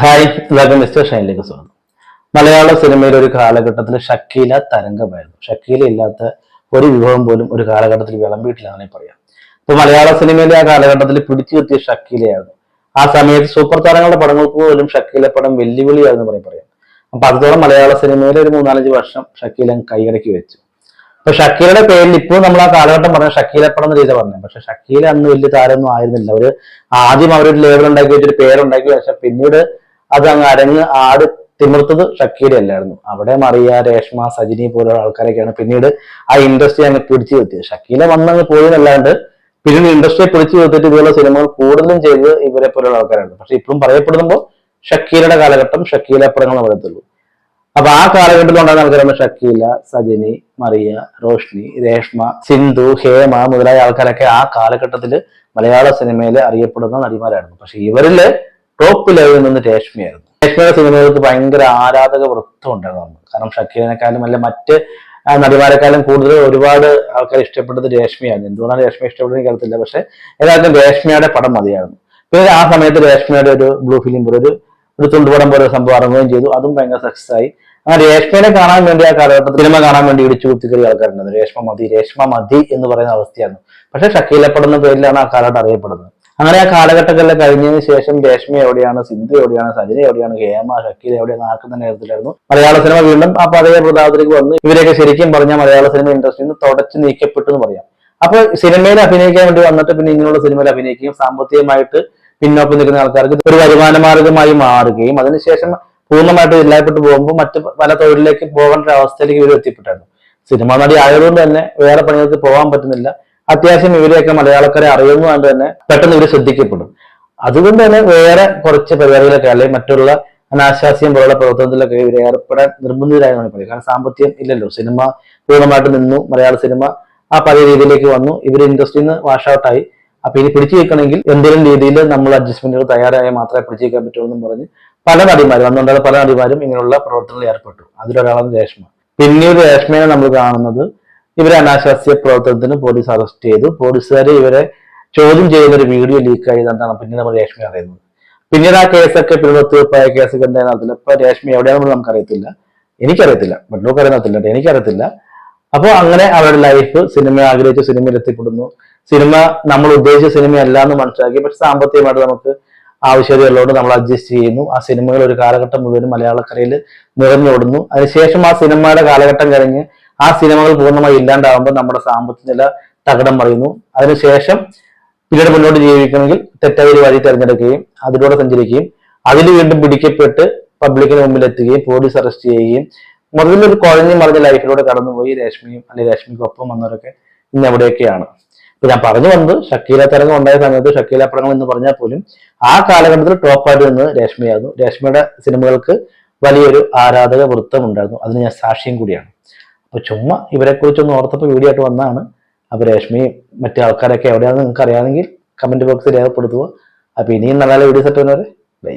Hi എല്ലാവർക്കും mister ഷൈനിലേക്ക് സ്വാഗതം. മലയാള സിനിമയിൽ ഒരു കാലഘട്ടത്തിൽ ഷക്കീല തരംഗമായിരുന്നു. ഷക്കീല ഇല്ലാത്ത ഒരു വിഭവം പോലും ഒരു കാലഘട്ടത്തിൽ വിളമ്പിയിട്ടില്ല പറയാം. ഇപ്പൊ മലയാള സിനിമയിലെ ആ കാലഘട്ടത്തിൽ പിടിച്ചു നിർത്തിയ ഷക്കീലയായിരുന്നു. ആ സമയത്ത് സൂപ്പർ താരങ്ങളുടെ പടങ്ങൾക്ക് പോലും ഷക്കീല പടം വെല്ലുവിളിയായിരുന്നു പറയും പറയാം. അപ്പൊ അതോടെ മലയാള സിനിമയിൽ ഒരു മൂന്നാലഞ്ച് വർഷം ഷക്കീല കൈയടക്കി വെച്ചു. അപ്പൊ ഷക്കീലയുടെ പേരിൽ ഇപ്പോൾ നമ്മൾ ആ കാലഘട്ടം പറഞ്ഞ പടം എന്ന രീതിയിൽ പറഞ്ഞത്. പക്ഷെ ഷക്കീല അന്ന് വലിയ താരമൊന്നും ആയിരുന്നില്ല. അവർ ആദ്യം അവരൊരു ലേബൽ ഉണ്ടാക്കി വെച്ചൊരു പേരുണ്ടാക്കി പക്ഷെ പിന്നീട് അത് അങ്ങ് അരങ്ങ് ആട് തിമിർത്തത് ഷക്കീടെ അല്ലായിരുന്നു. അവിടെ മറിയ രേഷ്മ സജിനി പോലുള്ള ആൾക്കാരൊക്കെയാണ് പിന്നീട് ആ ഇൻഡസ്ട്രി അങ്ങ് പിടിച്ചു നിർത്തിയത്. ഷക്കീല വന്നങ്ങ് പോയതല്ലാണ്ട് പിന്നീട് ഇൻഡസ്ട്രിയെ പിടിച്ചു നിർത്തിയിട്ട് ഇതുപോലെ സിനിമകൾ കൂടുതലും ചെയ്ത് ഇവരെ പോലുള്ള ആൾക്കാരാണ്. പക്ഷെ ഇപ്പോഴും പറയപ്പെടുമ്പോൾ ഷക്കീലയുടെ കാലഘട്ടം ഷക്കീല പടങ്ങൾ വരത്തുള്ളൂ അപ്പൊ ആ കാലഘട്ടത്തിൽ ഉണ്ടായിരുന്ന ആൾക്കാരാണ് ഷക്കീല സജിനി മറിയ റോഷ്നി രേഷ്മ സിന്ധു ഹേമ മുതലായ ആൾക്കാരൊക്കെ ആ കാലഘട്ടത്തിൽ മലയാള സിനിമയിൽ അറിയപ്പെടുന്ന നടിമാരായിരുന്നു. പക്ഷെ ഇവരിൽ ടോപ്പ് ലെവലിൽ നിന്ന് രേഷ്മയായിരുന്നു. രേഷ്മയുടെ സിനിമകൾക്ക് ഭയങ്കര ആരാധക വൃത്തം ഉണ്ടായിരുന്നു നമുക്ക് കാരണം ഷക്കീലിനെക്കാളും അല്ല മറ്റ് നടിമാരെക്കാളും കൂടുതൽ ഒരുപാട് ആൾക്കാർ ഇഷ്ടപ്പെട്ടത് രേഷ്മയായിരുന്നു. എന്തുകൊണ്ടാണ് രേഷ്മ ഇഷ്ടപ്പെട്ടത് എനിക്ക് അറിയത്തില്ല പക്ഷെ എല്ലാവർക്കും രേഷ്മയുടെ പടം മതിയായിരുന്നു. പിന്നെ ആ സമയത്ത് രേഷ്മയുടെ ഒരു ബ്ലൂ ഫിലിം പോലെ ഒരു ഒരു തുണ്ടുപടം പോലെ ഒരു സംഭവം ഇറങ്ങുകയും ചെയ്തു. അതും ഭയങ്കര സക്സസ് ആയി. അങ്ങനെ രേഷ്മയെ കാണാൻ വേണ്ടി ആ കാലഘട്ടത്തിൽ സിനിമ കാണാൻ വേണ്ടി ഇടിച്ചു കുത്തിക്കറി ആൾക്കാരുണ്ടായിരുന്നു. രേഷ്മ മതി രേഷ്മ മതി എന്ന് പറയുന്ന അവസ്ഥയായിരുന്നു. പക്ഷെ ഷക്കീലപ്പെടുന്ന പേരിലാണ് ആ കാലഘട്ടം അറിയപ്പെടുന്നത്. അങ്ങനെ ആ കാലഘട്ടങ്ങളിൽ കഴിഞ്ഞതിന് ശേഷം രേഷ്മ എവിടെയാണ് സിന്ധു എവിടെയാണ് സജിന എവിടെയാണ് ഹേമ ഷക്കിൽ എവിടെയാണ് ആർക്കും തന്നെ നേരത്തിലായിരുന്നു മലയാള സിനിമ വീണ്ടും ആ പഴയ പ്രതാപത്തിലേക്ക് വന്നു ഇവരെയൊക്കെ ശരിക്കും പറഞ്ഞ മലയാള സിനിമ ഇൻഡസ്ട്രിയിൽ നിന്ന് തുടച്ചു നീക്കപ്പെട്ടു എന്ന് പറയാം. അപ്പൊ സിനിമയിൽ അഭിനയിക്കാൻ വേണ്ടി വന്നിട്ട് പിന്നെ ഇങ്ങനെയുള്ള സിനിമയിൽ അഭിനയിക്കുകയും സാമ്പത്തികമായിട്ട് പിന്നോക്കം നിൽക്കുന്ന ആൾക്കാർക്ക് ഒരു വരുമാന മാർഗമായി മാറുകയും അതിനുശേഷം പൂർണമായിട്ട് ഇല്ലായ്പെട്ട് പോകുമ്പോൾ മറ്റ് പല തൊഴിലിലേക്ക് പോകേണ്ട ഒരു അവസ്ഥയിലേക്ക് ഇവർ എത്തിപ്പെട്ടായിരുന്നു. സിനിമ നടി ആയതുകൊണ്ട് തന്നെ വേറെ പണികൾക്ക് പോകാൻ പറ്റുന്നില്ല. അത്യാവശ്യം ഇവരെയൊക്കെ മലയാളക്കാരെ അറിയുന്നതുകൊണ്ട് തന്നെ പെട്ടെന്ന് ഇവർ ശ്രദ്ധിക്കപ്പെടും. അതുകൊണ്ട് തന്നെ വേറെ കുറച്ച് പരിപാടികളൊക്കെ അല്ലെങ്കിൽ മറ്റുള്ള അനാശാസ്യം പോലുള്ള പ്രവർത്തനത്തിലൊക്കെ ഇവർ ഏർപ്പെടാൻ നിർബന്ധിതരായെന്നാണ് പറയും കാരണം സാമ്പത്തികം ഇല്ലല്ലോ. സിനിമ പൂർണമായിട്ട് നിന്നു. മലയാള സിനിമ ആ പഴയ രീതിയിലേക്ക് വന്നു. ഇവർ ഇൻഡസ്ട്രിയിൽ നിന്ന് വാഷ് ഔട്ടായി. അപ്പൊ ഇനി പിടിച്ചു വെക്കണമെങ്കിൽ എന്തെങ്കിലും രീതിയിൽ നമ്മൾ അഡ്ജസ്റ്റ്മെന്റുകൾ തയ്യാറായാൽ മാത്രമേ പിടിച്ചു വെക്കാൻ പറ്റുള്ളൂ എന്ന് പറഞ്ഞ് പല നടിമാരും അന്നുണ്ടായ പല നടിമാരും ഇങ്ങനെയുള്ള പ്രവർത്തനങ്ങളിൽ ഏർപ്പെട്ടു. അതിലൊരാളാണ് രേഷ്മ. പിന്നീട് രേഷ്മയെ നമ്മൾ കാണുന്നത് ഇവരെ അനാശാസ്യ പ്രവർത്തനത്തിന് പോലീസ് അറസ്റ്റ് ചെയ്തു. പോലീസുകാർ ഇവരെ ചോദ്യം ചെയ്യുന്ന ഒരു വീഡിയോ ലീക്ക് ആയതാണ് പിന്നെ നമ്മൾ രേഷ്മി അറിയുന്നത്. പിന്നീട് ആ കേസൊക്കെ പിന്നീട് ഒത്തുവെപ്പായ കേസൊക്കെ എന്തായാലും അറിയത്തില്ല. ഇപ്പൊ രേഷ്മി എവിടെയാണെന്ന് നമുക്കറിയത്തില്ല. എനിക്കറിയത്തില്ല. മറ്റുള്ളവർക്ക് അറിയത്തില്ല എനിക്കറിയത്തില്ല. അപ്പോൾ അങ്ങനെ അവരുടെ ലൈഫ് സിനിമ ആഗ്രഹിച്ച സിനിമയിൽ എത്തിപ്പെടുന്നു. സിനിമ നമ്മൾ ഉദ്ദേശിച്ച സിനിമയല്ല എന്ന് മനസ്സിലാക്കി. പക്ഷെ സാമ്പത്തികമായിട്ട് നമുക്ക് ആവശ്യതയുള്ളതുകൊണ്ട് നമ്മൾ അഡ്ജസ്റ്റ് ചെയ്യുന്നു. ആ സിനിമകൾ ഒരു കാലഘട്ടം മുഴുവൻ മലയാളക്കരയിൽ നിറഞ്ഞോടുന്നു. അതിനുശേഷം ആ സിനിമയുടെ കാലഘട്ടം കഴിഞ്ഞ് ആ സിനിമകൾ പൂർണമായി ഇല്ലാണ്ടാവുമ്പോൾ നമ്മുടെ സാമ്പത്തിക നില തകടം മറിയുന്നു. അതിനുശേഷം പിന്നീട് മുന്നോട്ട് ജീവിക്കണമെങ്കിൽ തെറ്റായ ഒരു വഴി തിരഞ്ഞെടുക്കുകയും അതിലൂടെ സഞ്ചരിക്കുകയും അതിൽ വീണ്ടും പിടിക്കപ്പെട്ട് പബ്ലിക്കിന് മുമ്പിൽ എത്തുകയും പോലീസ് അറസ്റ്റ് ചെയ്യുകയും മൊത്തത്തിൽ ഒരു കുഴഞ്ഞു മറിഞ്ഞ ലൈഫിലൂടെ കടന്നുപോയി രശ്മിയും അല്ലെങ്കിൽ രശ്മിക്കൊപ്പം വന്നവരൊക്കെ ഇന്ന് എവിടെയൊക്കെയാണ് ഞാൻ പറഞ്ഞു വന്നത് ഷക്കീല തരംഗം ഉണ്ടായ സമയത്ത് ഷക്കീല പടങ്ങൾ എന്ന് പറഞ്ഞാൽ പോലും ആ കാലഘട്ടത്തിൽ ടോപ്പായിട്ട് നിന്ന് രേഷ്മയായിരുന്നു. രേഷ്മയുടെ സിനിമകൾക്ക് വലിയൊരു ആരാധക വൃത്തം ഉണ്ടായിരുന്നു. അതിന് ഞാൻ സാക്ഷ്യം കൂടിയാണ്. അപ്പൊ ചുമ്മാ ഇവരെ കുറിച്ചൊന്ന് ഓർത്തപ്പോൾ വീഡിയോ ആയിട്ട് വന്നതാണ്. അപ്പൊ രേഷ്മയും മറ്റു ആൾക്കാരൊക്കെ എവിടെയാണെന്ന് നിങ്ങൾക്ക് അറിയാമെങ്കിൽ കമന്റ് ബോക്സിൽ രേഖപ്പെടുത്തുക. അപ്പൊ ഇനിയും നല്ല നല്ല വീഡിയോസ് വന്നവരെ ബൈ.